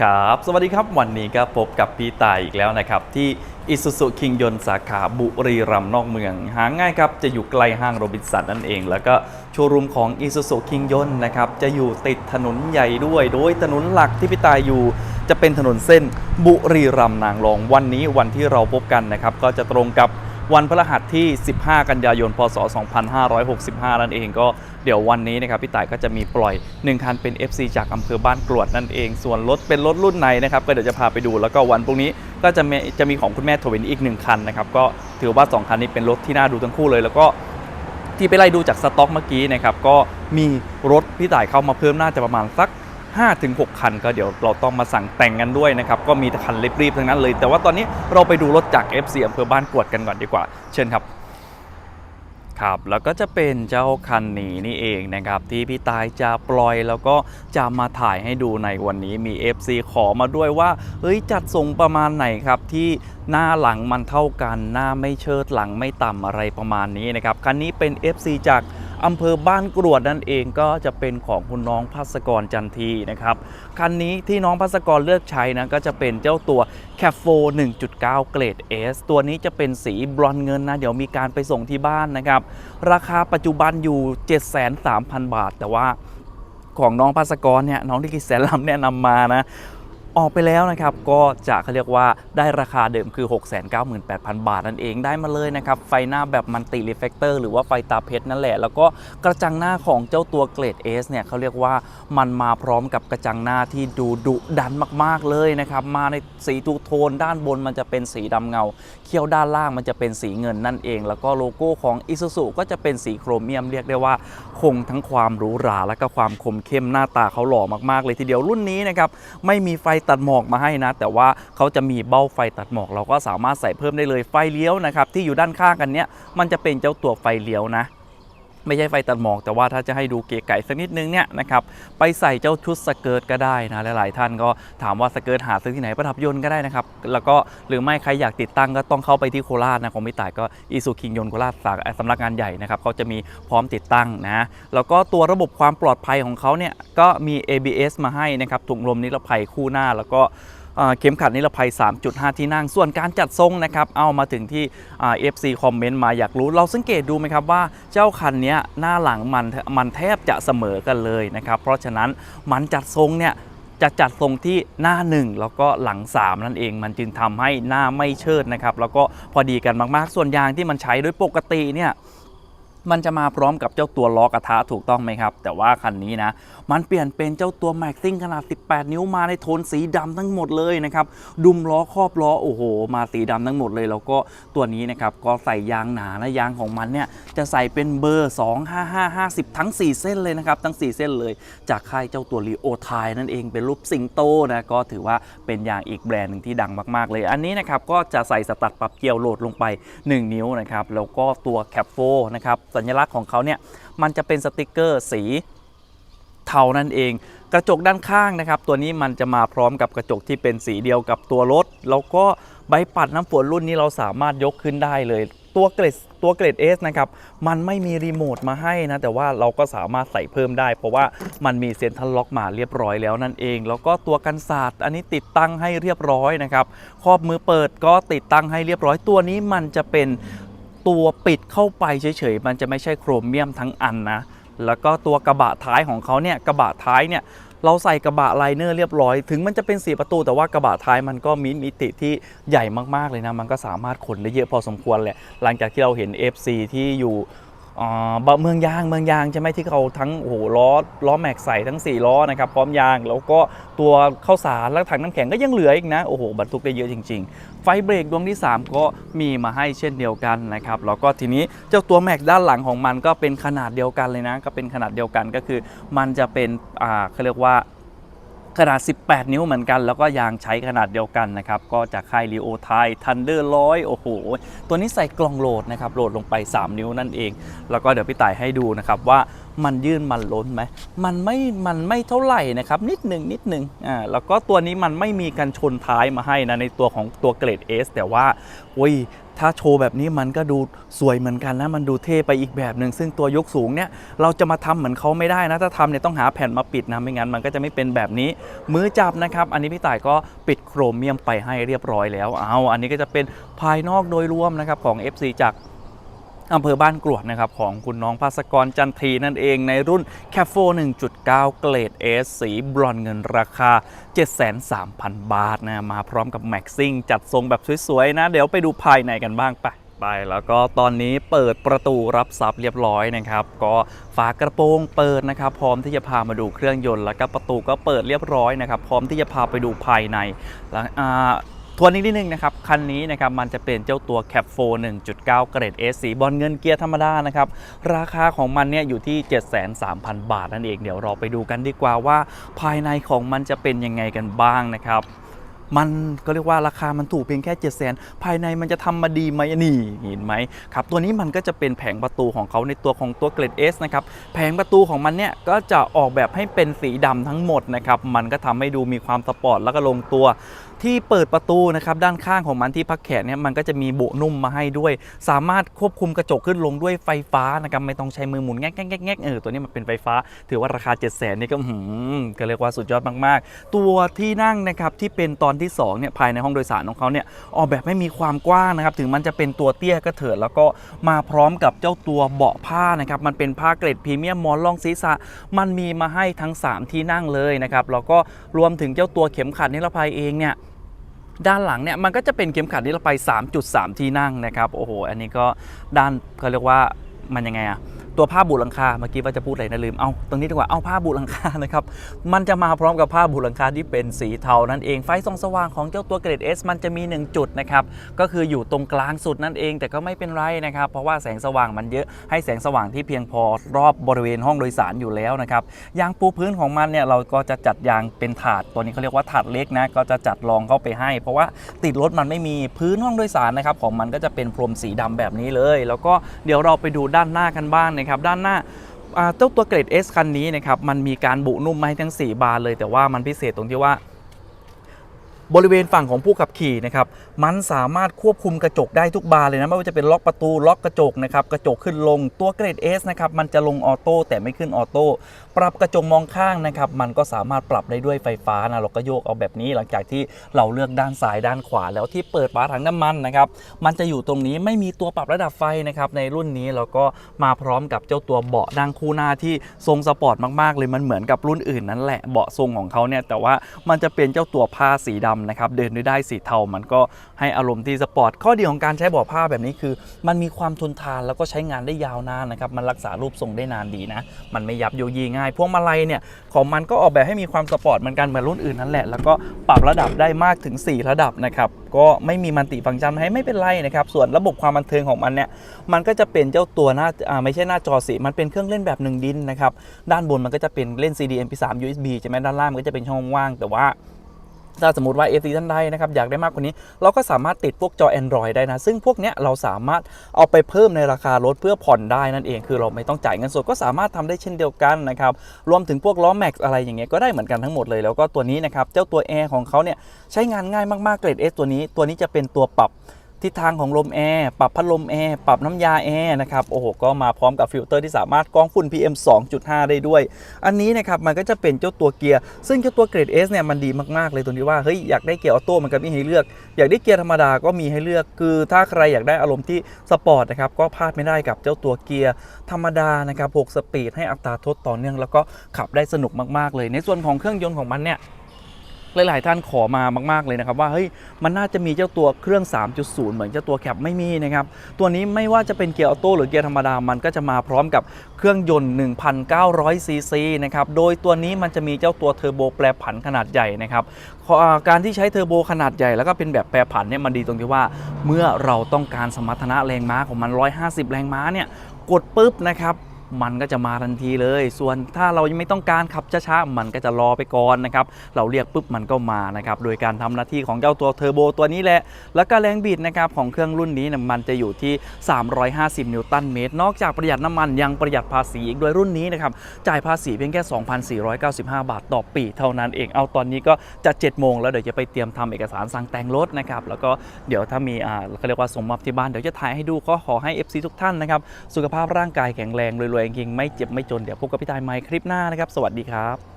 ครับ สวัสดีครับ วันนี้ก็พบกับพี่ตายอีกแล้วนะครับ ที่อิสุสุคิงยนสาขาบุรีรัมย์นอกเมือง หาง่ายครับ จะอยู่ใกล้ห้างโรบินสันนั่นเอง แล้วก็โชว์รูมของอิสุสุคิงยนนะครับ จะอยู่ติดถนนใหญ่ด้วย โดยถนนหลักที่พี่ตายอยู่ จะเป็นถนนเส้นบุรีรัมย์นางรอง วันนี้วันที่เราพบกันนะครับ ก็จะตรงกับ วันพฤหัสที่ 15 กันยายน พศ 2565 นั่นเองก็เดี๋ยววันนี้นะครับพี่ต่ายก็จะมีปล่อย 1 คันเป็น FC จากอำเภอบ้านกรวดนั่นเอง ส่วนรถเป็นรถรุ่นไหนนะครับก็เดี๋ยวจะพาไปดูแล้วก็วันพรุ่งนี้ก็จะมีจะมีของคุณแม่ทวินอีก 1 คันนะครับก็ถือว่า 2 คันนี้เป็นรถที่น่าดูทั้งคู่เลย แล้วก็ที่ไปไล่ดูจากสต็อกเมื่อกี้นะครับก็มีรถพี่ต่ายเข้ามาเพิ่มน่าจะประมาณสัก 5-6 คัน ก็เดี๋ยวเราต้องมาสั่งแต่งกันด้วยนะครับ ก็มีแต่คันรีบๆทั้งนั้นเลย แต่ว่าตอนนี้เราไปดูรถจาก FC อำเภอบ้านกวดกันก่อนดีกว่า เชิญครับครับแล้วก็จะเป็นเจ้าคันนี้นี่เองนะครับ ที่พี่ตายจะปล่อยแล้วก็จะมาถ่ายให้ดูในวันนี้มี FC ขอมาด้วยว่าเฮ้ยจัดทรงประมาณไหนครับที่หน้าหลังมันเท่ากัน หน้าไม่เชิดหลังไม่ต่ำอะไรประมาณนี้นะครับ คันนี้เป็น FC จาก อำเภอบ้านกรวดนั่นเองก็จะเป็นของคุณน้องพัสกรจันทีนะครับคันนี้ที่น้องพัสกรเลือกใช้นะก็จะเป็นเจ้าตัว c a f 4 1.9 เกรด S ตัวนี้จะเป็นสีบรอนเงินนะ เดี๋ยวมีการไปส่งที่บ้านนะครับ ราคาปัจจุบันอยู่ 73,000 บาท แต่ว่าของน้องพัสกรเนี่ยน้องที่กิจแสนลำแนะนำมานะ ออกไปแล้วนะครับ ก็จะเขาเรียกว่าได้ราคาเดิมคือ 698,000 บาทนั่นเองได้มาเลยนะครับ ไฟหน้าแบบมันติรีเฟกเตอร์หรือว่าไฟตาเพชรนั่นแหละ แล้วก็กระจังหน้าของเจ้าตัวเกรด S เนี่ยเขาเรียกว่ามันมาพร้อมกับกระจังหน้าที่ดูดุดันมากๆเลยนะครับ มาในสีทูโทนด้านบนมันจะเป็นสีดำเงาเขี้ยวด้านล่างมันจะเป็นสีเงินนั่นเอง แล้วก็โลโก้ของ Isuzu ก็จะเป็นสีโครเมียมเรียกได้ว่า คงทั้งความหรูหราและก็ความคมเข้มหน้าตาเขาหล่อมากๆ เลยทีเดียวรุ่นนี้นะครับไม่มีไฟตัดหมอกมาให้นะ แต่ว่าเขาจะมีเบ้าไฟตัดหมอก เราก็สามารถใส่เพิ่มได้เลยไฟเลี้ยวนะครับที่อยู่ด้านข้างกันเนี้ยมันจะเป็นเจ้าตัวไฟเลี้ยวนะ ไม่ใช่ไฟตัดหมอกแต่ว่าถ้าจะให้ดูเก๋ไก่สักนิดนึงเนี่ยนะครับไปใส่เจ้าชุดสเกิร์ตก็ได้นะหลายๆท่านก็ถามว่าสเกิร์ตหาซื้อที่ไหนประดับยนต์ก็ได้นะครับแล้วก็หรือไม่ใครอยากติดตั้งก็ต้องเข้าไปที่โคราชนะของมิตายก็อีซูคิงยนต์โคราชสาสำนักงานใหญ่นะครับเขาจะมีพร้อมติดตั้งนะแล้วก็ตัวระบบความปลอดภัยของเขาเนี่ยก็มี ABS มาให้นะครับถุงลมนิรภัยคู่หน้าแล้วก็ เข็มขัดนิรภัย 3.5 ที่นั่ง ส่วนการจัดทรงนะครับเอามาถึงที่อ่า FC คอมเมนต์มาอยากรู้เราสังเกตดูไหมครับว่าเจ้าคันนี้หน้าหลังมันมันแทบจะเสมอกันเลยนะครับเพราะฉะนั้นมันจัดทรงเนี่ยจะจัดทรงที่หน้า 1 แล้วก็หลัง 3 นั่นเองมันจึงทำให้หน้าไม่เชิดนะครับแล้วก็พอดีกันมากๆ ส่วนยางที่มันใช้โดยปกติเนี่ย มันจะมาพร้อมกับเจ้าตัวล้อกระทะถูกต้องไหมครับ แต่ว่าคันนี้นะมันเปลี่ยนเป็นเจ้าตัวแม็กซิ่งขนาด 18 นิ้วมาในโทนสีดำทั้งหมดเลยนะครับดุมล้อครอบล้อโอ้โห มาสีดำทั้งหมดเลยแล้วก็ตัวนี้นะครับก็ใส่ยางหนาและยางของมันเนี่ยจะใส่เป็นเบอร์ 25550 ทั้ง 4 เส้นเลยนะครับทั้ง 4 เส้นเลย จากค่ายเจ้าตัวรีโอไทนั่นเองเป็นรูปสิงโตนะก็ถือว่าเป็นยางอีกแบรนด์หนึ่งที่ดังมากๆเลย อันนี้นะครับก็จะใส่สตัดปรับเกียวโหลดลงไป 1 นิ้วนะครับแล้วก็ตัวแคปโฟนะครับสัญลักษณ์ของเขาเนี่ยมันจะเป็นสติกเกอร์สีเทานั่นเอง กระจกด้านข้างนะครับ ตัวนี้มันจะมาพร้อมกับกระจกที่เป็นสีเดียวกับตัวรถ แล้วก็ใบปัดน้ำฝนรุ่นนี้เราสามารถยกขึ้นได้เลย ตัวเกรดตัวเกรด S นะครับ มันไม่มีรีโมทมาให้นะ แต่ว่าเราก็สามารถใส่เพิ่มได้ เพราะว่ามันมีเซ็นทรัลล็อกมาเรียบร้อยแล้วนั่นเอง แล้วก็ตัวกันศาสตร์อันนี้ติดตั้งให้เรียบร้อยนะครับ ครอบมือเปิดก็ติดตั้งให้เรียบร้อย ตัวนี้มันจะเป็น ตัวปิดเข้าไปเฉยๆ มันจะไม่ใช่โครเมียมทั้งอันนะ แล้วก็ตัวกระบะท้ายของเขาเนี่ยกระบะท้ายเนี่ยเราใส่กระบะไลเนอร์เรียบร้อย ถึงมันจะเป็นสีประตู แต่ว่ากระบะท้ายมันก็มีมิติที่ใหญ่มากๆเลยนะ มันก็สามารถขนได้เยอะพอสมควรแหละ หลังจากที่เราเห็น FC ที่อยู่ บะเมืองยางเมืองยางใช่ไหมที่เขาทั้งโอ้โหล้อล้อแม็กใส่ทั้ง 4 ล้อนะครับพร้อมยางแล้วก็ตัวข้าวสารและถังน้ำแข็งก็ยังเหลืออีกนะโอ้โหบรรทุกได้เยอะจริง ๆ ไฟเบรกดวงที่ 3 ก็มีมาให้เช่นเดียวกันนะครับแล้วก็ทีนี้เจ้าตัวแม็กด้านหลังของมันก็เป็นขนาดเดียวกันเลยนะก็เป็นขนาดเดียวกันก็คือ มันจะเป็นอ่าเขาเรียกว่า ขนาด 18 นิ้วเหมือนกัน แล้วก็ยางใช้ขนาดเดียวกันนะครับ ก็จากค่ายรีโอไททันเดอร์ร้อยโอ้โห ตัวนี้ใส่กล่องโหลดนะครับ โหลดลงไป 3 นิ้วนั่นเอง แล้วก็เดี๋ยวพี่ต่ายให้ดูนะครับว่ามันยื่นมันล้นไหม มันไม่ มันไม่เท่าไหร่นะครับ นิดหนึ่งนิดหนึ่งอ่า แล้วก็ตัวนี้มันไม่มีกันชนท้ายมาให้นะในตัวของตัวเกรด S แต่ว่าโอ้ย ถ้าโชว์แบบนี้มันก็ดูสวยเหมือนกันนะมันดูเท่ไปอีกแบบหนึ่งซึ่งตัวยกสูงเนี่ยเราจะมาทำเหมือนเขาไม่ได้นะถ้าทำเนี่ยต้องหาแผ่นมาปิดนะไม่งั้นมันก็จะไม่เป็นแบบนี้ มือจับนะครับอันนี้พี่ต่ายก็ปิดโครเมียมไปให้เรียบร้อยแล้วเอาอันนี้ก็จะเป็นภายนอกโดยรวมนะครับของ FC จาก อำเภอบ้านกรวดนะครับของคุณน้องภาสกรจันทีนั่นเองในรุ่นแคฟโฟ1.9 เกรด S สีบรอนเงินราคา 73,000 บาทนะมาพร้อมกับแม็กซิ่งจัดทรงแบบสวยๆนะ เดี๋ยวไปดูภายในกันบ้างไปไปแล้วก็ตอนนี้เปิดประตูรับซับเรียบร้อยนะครับ ก็ฝากระโปรงเปิดนะครับ พร้อมที่จะพามาดูเครื่องยนต์แล้วก็ประตูก็เปิดเรียบร้อยนะครับ พร้อมที่จะพาไปดูภายในแล้วอ่า ทวนนิดนึงนะครับ คันนี้นะครับมันจะเป็นเจ้าตัว Cap 4 1.9 เกรด S สีบอลเงินเกียร์ธรรมดานะครับ ราคาของมันเนี่ยอยู่ที่ 73,000 บาทนั่นเองเดี๋ยวเราไปดูกันดีกว่าว่าภายในของมันจะเป็นยังไงกันบ้างนะครับมันก็เรียกว่าราคามันถูกเพียงแค่7 0 0 0 0 0ภายในมันจะทำมาดีไหมนี่เห็นไหมครับตัวนี้มันก็จะเป็นแผงประตูของเขาในตัวของตัวเกรด S นะครับแผงประตูของมันเนี่ยก็จะออกแบบให้เป็นสีดำทั้งหมดนะครับมันก็ทำให้ดูมีความสปอร์ตแล้วก็ลงตัวที่เปิดประตูนะครับด้านข้างของมันที่พักแขนเนี่ยมันก็จะมีโบนุ่มมาให้ด้วย สามารถควบคุมกระจกขึ้นลงด้วยไฟฟ้านะครับไม่ต้องใช้มือหมุนแง่แง่แง่เออตัวนี้มันเป็นไฟฟ้า ถือว่าราคา 7 0 0 0 0นี่ก็หืมก็เรียกว่าสุดยอดมากๆ ตัวที่นั่งนะครับที่เป็นตอนที่2เนี่ยภายในห้องโดยสารของเขาเนี่ยออกแบบให้มีความกว้างนะครับถึงมันจะเป็นตัวเตี้ยก็เถิดแล้วก็มาพร้อมกับเจ้าตัวเบาะผ้านะครับมันเป็นผ้าเกรดพรีเมียมมอนรองศีรษะ มันมีมาให้ทั้ง 3 ที่นั่งเลยนะครับแล้วก็รวมถึงเจ้าตัวเข็มขัดนิรภัยเองเนี่ย ด้านหลังเนี่ยมันก็จะเป็นเข็มขัดนิรภัย3.3 ที่นั่งนะครับ โอ้โห อันนี้ก็ด้านเขาเรียกว่ามันยังไงอะ ตัวผ้าบุหลังคาเมื่อกี้ว่าจะพูดอะไรนะลืมเอาตรงนี้ดีกว่าเอาผ้าบุหลังคานะครับมันจะมาพร้อมกับผ้าบุหลังคาที่เป็นสีเทานั่นเองไฟส่องสว่างของเจ้าตัวเกรด S มันจะมี 1 จุดนะครับก็คืออยู่ตรงกลางสุดนั่นเอง แต่ก็ไม่เป็นไรนะครับเพราะว่าแสงสว่างมันเยอะให้แสงสว่างที่เพียงพอรอบบริเวณห้องโดยสารอยู่แล้วนะครับยางปูพื้นของมันเนี่ยเราก็จะจัดยางเป็นถาดตัวนี้เขาเรียกว่าถาดเล็กนะก็จะจัดรองเข้าไปให้ เพราะว่าติดรถมันไม่มีพื้นห้องโดยสารนะครับของมันก็จะเป็นพรมสีดำแบบนี้เลย แล้วก็เดี๋ยวเราไปดูด้านหน้ากันบ้างนะครับด้านหน้าอ่าเจ้าตัวเกรด S คันนี้นะครับมันมีการบุนุ่มมาให้ทั้ง 4 บานเลย แต่ว่ามันพิเศษตรงที่ว่า บริเวณฝั่งของผู้ขับขี่นะครับมันสามารถควบคุมกระจกได้ทุกบานเลยนะไม่ว่าจะเป็นล็อกประตูล็อกกระจกนะครับกระจกขึ้นลงตัวเกรด S นะครับมันจะลงออโต้แต่ไม่ขึ้นออโต้ปรับกระจกมองข้างนะครับมันก็สามารถปรับได้ด้วยไฟฟ้านะเราก็โยกเอาแบบนี้หลังจากที่เราเลือกด้านซ้ายด้านขวา แล้วที่เปิดฝาถังน้ำมันนะครับมันจะอยู่ตรงนี้ไม่มีตัวปรับระดับไฟนะครับในรุ่นนี้แล้วก็มาพร้อมกับเจ้าตัวเบาะดังคู่หน้าที่ทรงสปอร์ตมากๆเลยมันเหมือนกับรุ่นอื่นนั่นแหละเบาะทรงของเขาเนี่ยแต่ว่ามันจะเป็นเจ้าตัวผ้าสีดำนะครับเดินด้วยได้สีเทา มันก็ให้อารมณ์ที่สปอร์ตข้อดีของการใช้เบาะผ้าแบบนี้คือ มันมีความทนทานแล้วก็ใช้งานได้ยาวนานนะครับมันรักษารูปทรงได้นานดีนะ มันไม่ยับโยยีง่าย พวงมาลัยเนี่ยของมันก็ออกแบบให้มีความสปอร์ตเหมือนกันเหมือนรุ่นอื่นนั่นแหละแล้วก็ปรับระดับได้มากถึง 4 ระดับนะครับก็ไม่มีมันติฟังก์ชันให้ไม่เป็นไรนะครับส่วนระบบความบันเทิงของมันเนี่ยมันก็จะเป็นเจ้าตัวหน้าอ่าไม่ใช่หน้าจอสีมันเป็นเครื่องเล่นแบบหนึ่งดินนะครับด้านบนมันก็จะเป็นเล่น CD MP3 USB ใช่ไหมด้านล่างมันก็จะเป็นช่องว่างแต่ว่า ถ้าสมมติว่า AC ท่านใดนะครับอยากได้มากกว่านี้ เราก็สามารถติดพวกจอ Android ได้นะ ซึ่งพวกเนี้ยเราสามารถเอาไปเพิ่มในราคารถเพื่อผ่อนได้นั่นเอง คือเราไม่ต้องจ่ายเงินสดก็สามารถทำได้เช่นเดียวกันนะครับ รวมถึงพวกล้อแม็กซ์อะไรอย่างเงี้ยก็ได้เหมือนกันทั้งหมดเลย แล้วก็ตัวนี้นะครับเจ้าตัวแอร์ของเขาเนี่ยใช้งานง่ายมากๆเกรด S ตัวนี้ ตัวนี้จะเป็นตัวปรับ ทิศทางของลมแอร์ ปรับพัดลมแอร์ ปรับน้ำยาแอร์นะครับ โอ้โห ก็มาพร้อมกับฟิลเตอร์ที่สามารถกรองฝุ่น PM 2.5 ได้ด้วย อันนี้นะครับ มันก็จะเป็นเจ้าตัวเกียร์ ซึ่งเจ้าตัวเกรด S เนี่ย มันดีมาก ๆ เลยตรงที่ว่า เฮ้ย อยากได้เกียร์ออโต้ มันก็มีให้เลือก อยากได้เกียร์ธรรมดา ก็มีให้เลือก คือถ้าใครอยากได้อารมณ์ที่สปอร์ตนะครับ ก็พลาดไม่ได้กับเจ้าตัวเกียร์ธรรมดา นะครับ 6 สปีด ให้อัตราทดต่อเนื่อง แล้วก็ขับได้สนุกมาก ๆ เลย ในส่วนของเครื่องยนต์ของมันเนี่ย หลาย ๆ ท่านขอมามาก ๆ เลยนะครับว่าเฮ้ยมันน่าจะมีเจ้าตัวเครื่อง 3.0 เหมือนเจ้าตัวแคปไม่มีนะครับตัวนี้ไม่ว่าจะเป็นเกียร์ออโต้หรือเกียร์ธรรมดามันก็จะมาพร้อมกับเครื่องยนต์ 1,900 ซีซีนะครับโดยตัวนี้มันจะมีเจ้าตัวเทอร์โบแปรผันขนาดใหญ่นะครับการที่ใช้เทอร์โบขนาดใหญ่แล้วก็เป็นแบบแปรผันเนี่ยมันดีตรงที่ว่า เมื่อเราต้องการสมรรถนะแรงม้าของมัน 150 แรงม้าเนี่ยกดปุ๊บนะครับ มันก็จะมาทันทีเลย ส่วนถ้าเรายังไม่ต้องการขับช้าๆมันก็จะรอไปก่อนนะครับเราเรียกปุ๊บมันก็มานะครับโดยการทำหน้าที่ของเจ้าตัวเทอร์โบตัวนี้แหละ แล้วก็แรงบิดนะครับของเครื่องรุ่นนี้นี่ยมันจะอยู่ที่ 350 นิวตันเมตร นอกจากประหยัดน้ำมันยังประหยัดภาษีอีกด้วยรุ่นนี้นะครับจ่ายภาษีเพียงแค่ 2,495 บาทต่อปีเท่านั้นเองเอาตอนนี้ก็จะ7โมงแล้วเดี๋ยวจะไปเตรียมทำเอกสารสั่งแต่งรถนะครับแล้วก็เดี๋ยวถ้ามีอ่าเขาเรียกว่าสมบัติที่บ้านเดี๋ยวจะถ่ายให้ดูก็ขอให้ FC ทุกท่านนะครับสุขภาพร่างกายแข็งแรงรวยๆจริงๆไม่เจ็บไม่จนเดี๋ยวพบกับพี่ตายใหม่คลิปหน้านะครับ สวัสดีครับ